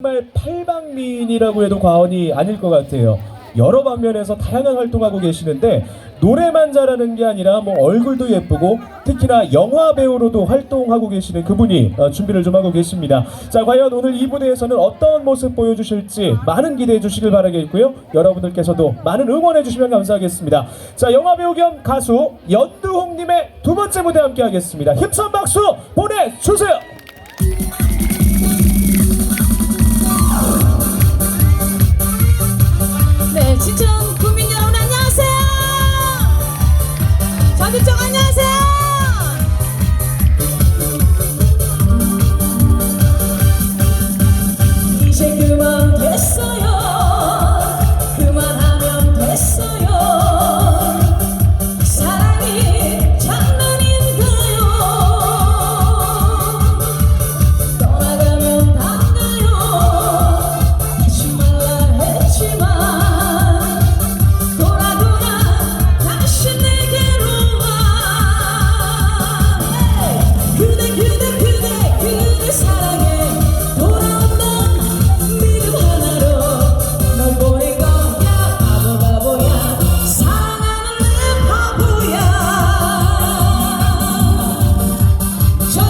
정말 팔방미인이라고 해도 과언이 아닐 것 같아요. 여러 방면에서 다양한 활동하고 계시는데 노래만 잘하는 게 아니라 뭐 얼굴도 예쁘고 특히나 영화 배우로도 활동하고 계시는 그분이 어, 준비를 좀 하고 계십니다. 자 과연 오늘 이 무대에서는 어떤 모습 보여주실지 많은 기대해 주시길 바라겠고요. 여러분들께서도 많은 응원해 주시면 감사하겠습니다. 자 영화 배우 겸 가수 연두홍님의 두 번째 무대 함께 하겠습니다. 힘찬 박수 보내주세요.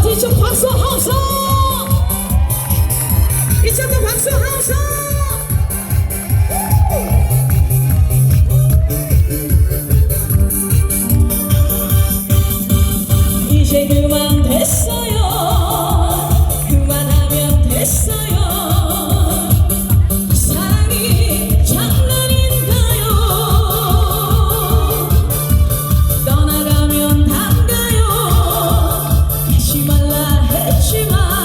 저 뒤쪽 박수 함성 이쪽도 박수 함 말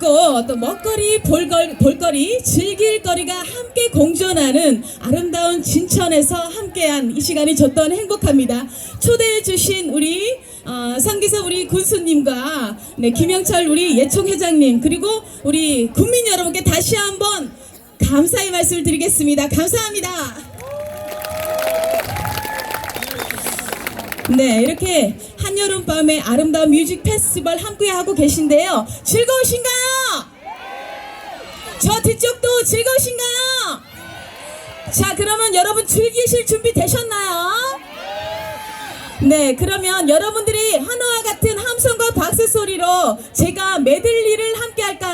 아름답고 또 먹거리 볼걸, 볼거리 즐길 거리가 함께 공존하는 아름다운 진천에서 함께한 이 시간이 저 또한 행복합니다 초대해 주신 우리 어, 상기사 우리 군수님과 네, 김영철 우리 예총 회장님 그리고 우리 국민 여러분께 다시 한번 감사의 말씀을 드리겠습니다 감사합니다 네, 이렇게 한여름 밤의 아름다운 뮤직 페스티벌 함께 하고 계신데요. 즐거우신가요? 저 뒤쪽도 즐거우신가요? 자, 그러면 여러분 즐기실 준비 되셨나요? 네, 그러면 여러분들이 하나와 같은 함성과 박수 소리로 제가 메들리를 함께 할까